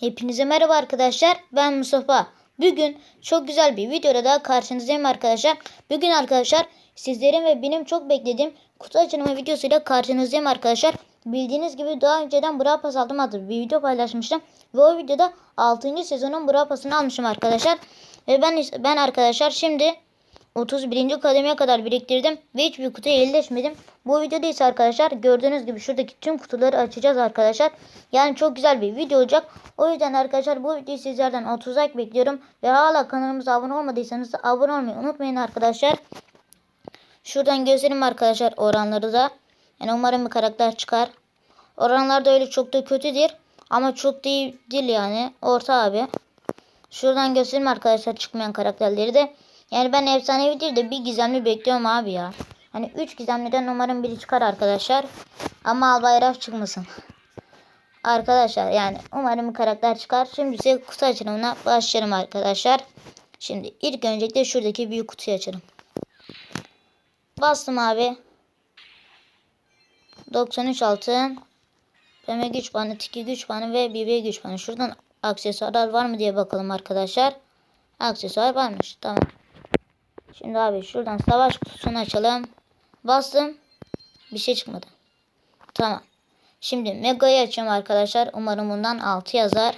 Hepinize merhaba arkadaşlar. Ben Mustafa. Bugün çok güzel bir videoda daha karşınızdayım arkadaşlar. Bugün arkadaşlar sizlerin ve benim çok beklediğim kutu açılımı videosuyla karşınızdayım arkadaşlar. Bildiğiniz gibi daha önceden Brawl Pass aldım adlı bir video paylaşmıştım. Ve o videoda 6. sezonun Brawl Pass'ını almışım arkadaşlar. Ve ben ben arkadaşlar şimdi 31. kademeye kadar biriktirdim ve hiçbir kutuya elleşmedim. Bu videoda ise arkadaşlar gördüğünüz gibi şuradaki tüm kutuları açacağız arkadaşlar. Yani çok güzel bir video olacak. O yüzden arkadaşlar bu videoyu sizlerden 30 like bekliyorum. Ve hala kanalımıza abone olmadıysanız abone olmayı unutmayın arkadaşlar. Şuradan göstereyim arkadaşlar oranları da. Yani umarım bir karakter çıkar. Oranlar da öyle çok da kötü değil. Ama çok iyi değil yani. Orta abi. Şuradan göstereyim arkadaşlar çıkmayan karakterleri de. Yani ben efsanevi değil de bir gizemli bekliyorum abi ya. Hani 3 gizemliden umarım biri çıkar arkadaşlar. Ama Albayrak çıkmasın. Arkadaşlar yani umarım bir karakter çıkar. Şimdi size kutu açılımına başlayalım arkadaşlar. Şimdi ilk öncelikle şuradaki büyük kutuyu açalım. Bastım abi. 93 altın. Peme güç puanı, tiki güç puanı ve BB güç puanı. Şuradan aksesuarlar var mı diye bakalım arkadaşlar. Aksesuar varmış. Tamam. Şimdi abi şuradan savaş kutusunu açalım. Bastım. Bir şey çıkmadı. Tamam. Şimdi Mega'yı açıyorum arkadaşlar. Umarım bundan 6 yazar.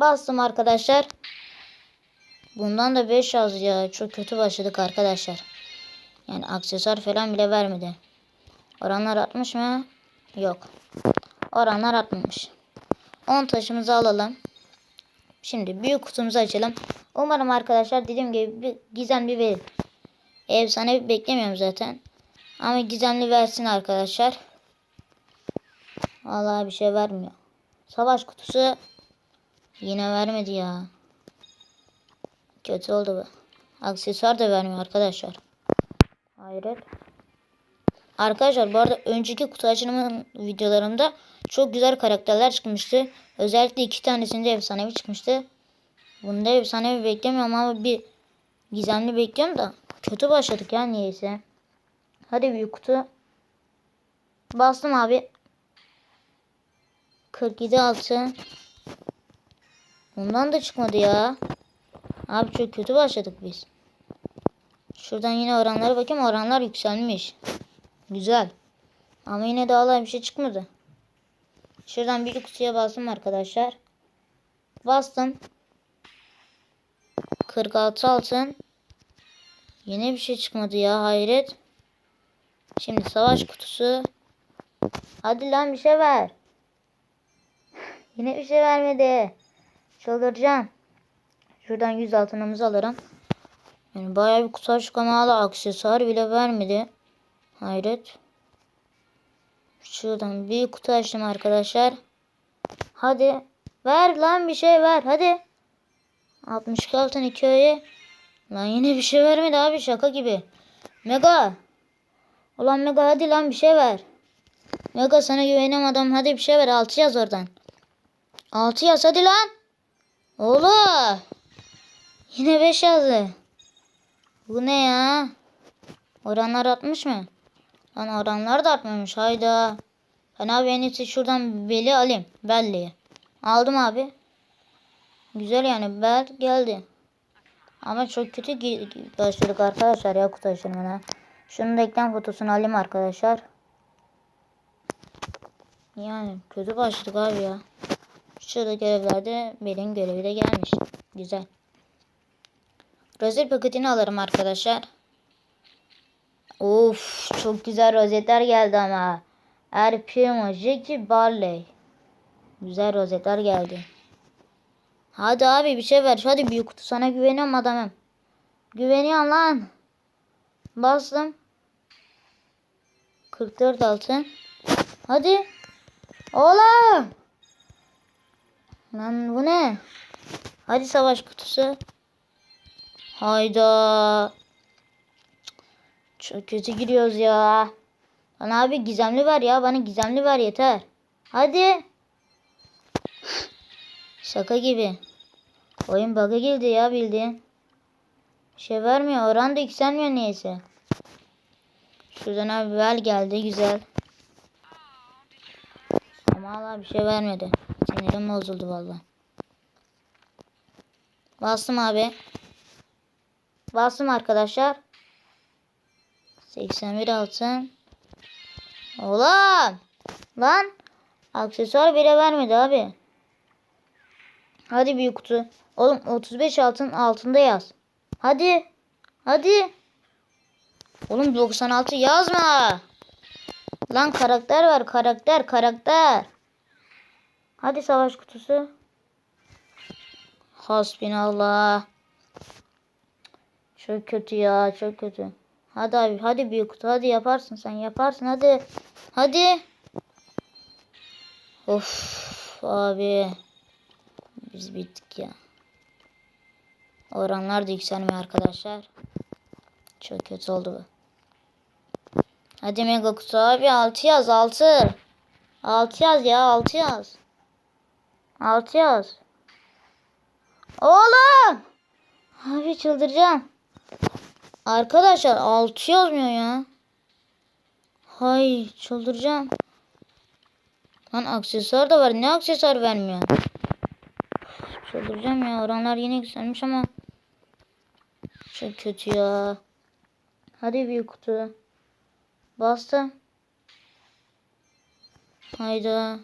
Bastım arkadaşlar. Bundan da 5 yaz ya. Çok kötü başladık arkadaşlar. Yani aksesuar falan bile vermedi. Oranlar artmış mı? Yok. Oranlar artmamış. 10 taşımızı alalım. Şimdi büyük kutumuzu açalım. Umarım arkadaşlar dediğim gibi bir gizemli verir. Efsane beklemiyorum zaten. Ama gizemli versin arkadaşlar. Vallahi bir şey vermiyor. Savaş kutusu yine vermedi ya. Kötü oldu bu. Aksesuar da vermiyor arkadaşlar. Hayret. Arkadaşlar bu arada önceki kutu açılımı videolarımda çok güzel karakterler çıkmıştı. Özellikle iki tanesinde efsanevi çıkmıştı. Bunda efsanevi beklemiyorum ama bir gizemli bekliyorum da kötü başladık ya niyeyse. Hadi büyük kutu. Bastım abi. 47 altın. Bundan da çıkmadı ya. Abi çok kötü başladık biz. Şuradan yine oranlara bakayım. Oranlar yükselmiş. Güzel. Ama yine de bir şey çıkmadı. Şuradan bir kutuya bastım arkadaşlar. Bastım. 46 altın. Yine bir şey çıkmadı ya hayret. Şimdi savaş kutusu. Hadi lan bir şey ver. Yine bir şey vermedi. Çıldıracağım. Şuradan 100 altınımızı alırım. Yani bayağı bir kutu açık ama hala aksesuar bile vermedi. Hayret. Şuradan bir kutu açtım arkadaşlar. Hadi. Ver lan bir şey ver. Hadi. 62 altın 2 öğe. Lan yine bir şey vermedi abi şaka gibi. Mega. Ulan Mega hadi lan bir şey ver. Mega sana güvenem adam hadi bir şey ver 6 yaz oradan. 6 yaz hadi lan. Oğlum. Yine 5 yazdı. Bu ne ya? Oranlar artmış mı? Lan oranlar da artmamış hayda. Ben abi en şuradan beli alayım. Belliyi. Aldım abi. Güzel yani bel geldi. Ama çok kötü başladık arkadaşlar ya kutu açılımına. Şunun da ekran fotosunu alayım arkadaşlar. Yani kötü başladık abi ya. Şurada görevlerde benim görevi de gelmiş. Güzel. Rozet paketini alırım arkadaşlar. Of çok güzel rozetler geldi ama. Er Primo, Jackie, Barley. Güzel rozetler geldi. Hadi abi bir şey ver. Hadi büyük kutu. Sana güveniyorum adamım. Güveniyorum lan. Bastım. 44 altın. Hadi. Oğlum. Lan bu ne? Hadi savaş kutusu. Hayda. Çok kötü giriyoruz ya. Bana abi gizemli ver ya. Bana gizemli ver yeter. Hadi. Şaka gibi. Oyun bug'a girdi ya bildiğin. Şey vermiyor. Oran da yükselmiyor niyeyse. Şuradan abi bel geldi. Güzel. Ama Vallahi bir şey vermedi. Sinirim bozuldu vallahi. Bastım abi. Bastım arkadaşlar. 81 altın. Ulan. Lan. Aksesuar bile vermedi abi. Hadi büyük kutu. Oğlum 35 altın altında yaz. Hadi. Hadi. Oğlum 96 yazma. Lan karakter var karakter karakter. Hadi savaş kutusu. Hasbinallah. Çok kötü ya çok kötü. Hadi abi hadi büyük kutu hadi yaparsın sen yaparsın hadi. Hadi. Of abi. Biz bittik ya. Oranlar da yükselmiyor arkadaşlar. Çok kötü oldu bu. Hadi mega kutu abi 6 yaz 6. 6 yaz ya 6 yaz. 6 yaz. Oğlum. Abi çıldıracağım. Arkadaşlar 6 yazmıyor ya. Hay çıldıracağım. Lan aksesuar da var. Ne aksesuar vermiyor? Çıldıracağım ya. Oranlar yine yükselmiş ama. Çok kötü ya. Hadi büyük kutu. Bastım. Hayda.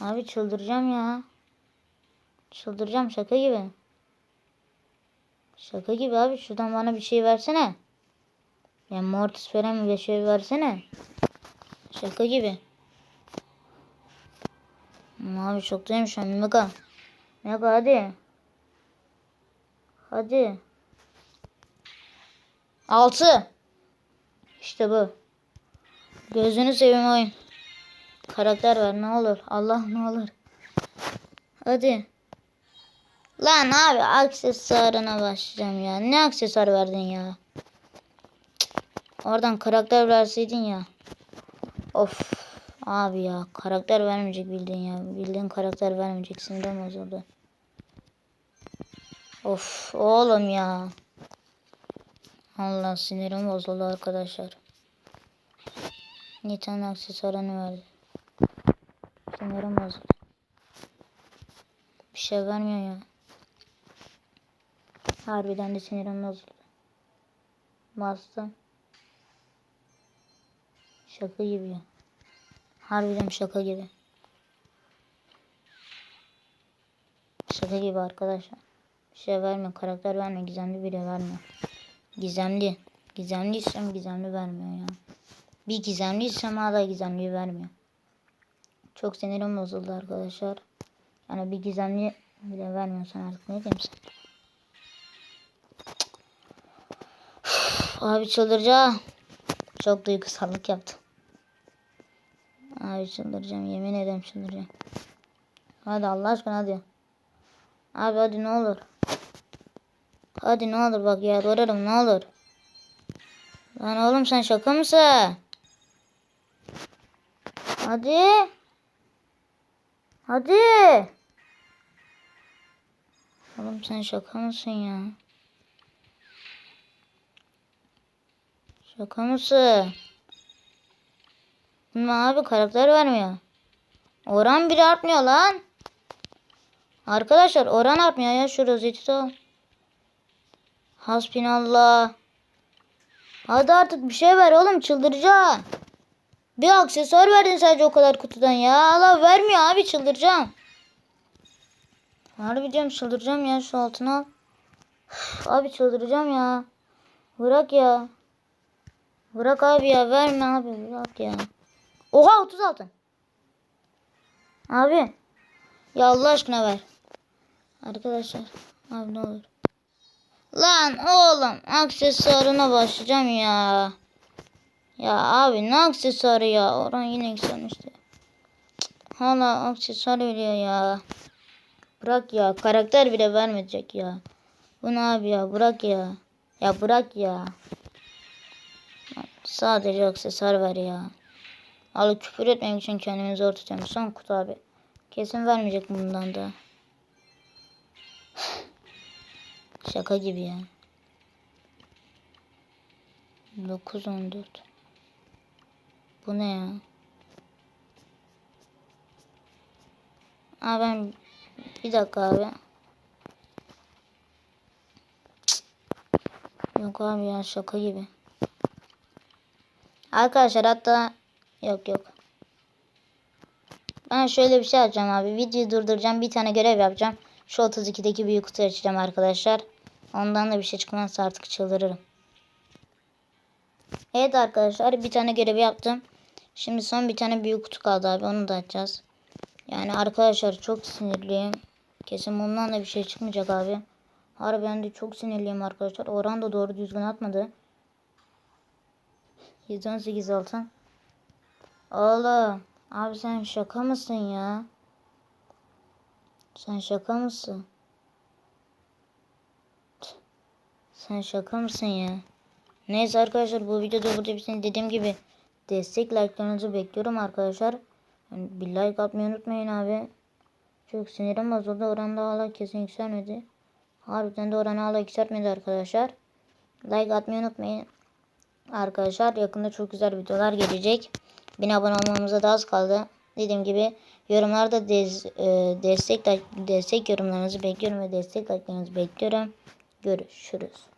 Abi çıldıracağım ya. Çıldıracağım şaka gibi. Şaka gibi abi şuradan bana bir şey versene. Ya mortis falan bir şey versene. Şaka gibi. Abi değilmiş şu an mega. Mega hadi. Hadi. Altı. İşte bu. Gözünü seveyim oyun. Karakter ver ne olur. Allah ne olur. Hadi. Lan abi aksesuarına başlayacağım ya. Ne aksesuar verdin ya? Oradan karakter verseydin ya. Of. Abi ya karakter vermeyecek bildiğin ya. Bildiğin karakter vermeyecek. Sinirim bozuldu. Of oğlum ya. Allah sinirim bozuldu arkadaşlar. Nitan aksesuarını verdi. Sinirim bozuldu. Bir şey vermiyor ya. Harbiden de sinirim bozuldu. Bastım. Şaka gibi ya. Harbiden şaka gibi. Şaka gibi arkadaşlar. Şey vermiyor. Karakter vermiyor. Gizemli bile vermiyor. Gizemli. Gizemli isem gizemli vermiyor ya. Bir gizemli isem hala gizemli vermiyor. Çok sinirim bozuldu arkadaşlar. Yani bir gizemli bile vermiyorsan artık ne diyeyim. Üf, Abi çıldıracağım. Çok duygusallık yaptım. Abi çıldıracağım. Yemin ederim çıldıracağım. Hadi Allah aşkına hadi. Abi hadi ne olur. Hadi ne olur bak ya doğrarım ne olur. Lan oğlum sen şaka mısın? Hadi. Hadi. Oğlum sen şaka mısın ya? Şaka mısın? Bunun abi karakter vermiyor. Oran bile artmıyor lan. Arkadaşlar oran artmıyor ya şu rozeti de. Hasbinallah. Hadi artık bir şey ver oğlum çıldıracağım. Bir aksesuar verdin sadece o kadar kutudan ya. Allah vermiyor abi çıldıracağım. Harbi diyorum çıldıracağım ya şu altına abi çıldıracağım ya. Bırak ya. Bırak abi ya verme abi bırak ya. Oha 30 altın. Abi. Ya Allah aşkına ver. Arkadaşlar. Abi ne olur. Lan oğlum aksesuarına başlayacağım ya. Ya abi ne aksesuarı ya. Oran yine yükselmişti. Hala aksesuar veriyor ya. Bırak ya. Karakter bile vermeyecek ya. Bu ne abi ya. Bırak ya. Ya bırak ya. Sadece aksesuar ver ya. Al küfür etmemek için kendimi zor tutuyorum. Son kutu abi. Kesin vermeyecek bundan da. Şaka gibi ya. 9 14. Bu ne ya? Aa ben bir dakika abi. Yok abi ya şaka gibi. Arkadaşlar hatta yok yok. Ben şöyle bir şey yapacağım abi. Videoyu durduracağım. Bir tane görev yapacağım. Şu 32'deki büyük kutuyu açacağım arkadaşlar. Ondan da bir şey çıkmazsa artık çıldırırım. Evet arkadaşlar bir tane görevi yaptım. Şimdi son bir tane büyük kutu kaldı abi. Onu da açacağız. Yani arkadaşlar çok sinirliyim. Kesin bundan da bir şey çıkmayacak abi. Harbiden de çok sinirliyim arkadaşlar. Orhan da doğru düzgün atmadı. 118 altın. Oğlum. Abi sen şaka mısın ya? Sen şaka mısın? Sen şaka mısın ya? Neyse arkadaşlar bu videoda burada bitsin. Dediğim gibi destek like'larınızı bekliyorum arkadaşlar. Yani bir like atmayı unutmayın abi. Çok sinirim bozuldu. Oran da hala kesin yükselmedi. Harbiden de oranı hala yükseltmedi arkadaşlar. Like atmayı unutmayın. Arkadaşlar yakında çok güzel videolar gelecek. 1000 abone olmamıza da az kaldı. Dediğim gibi yorumlarda dez, e, destek destek yorumlarınızı bekliyorum ve destek like'larınızı bekliyorum. Görüşürüz.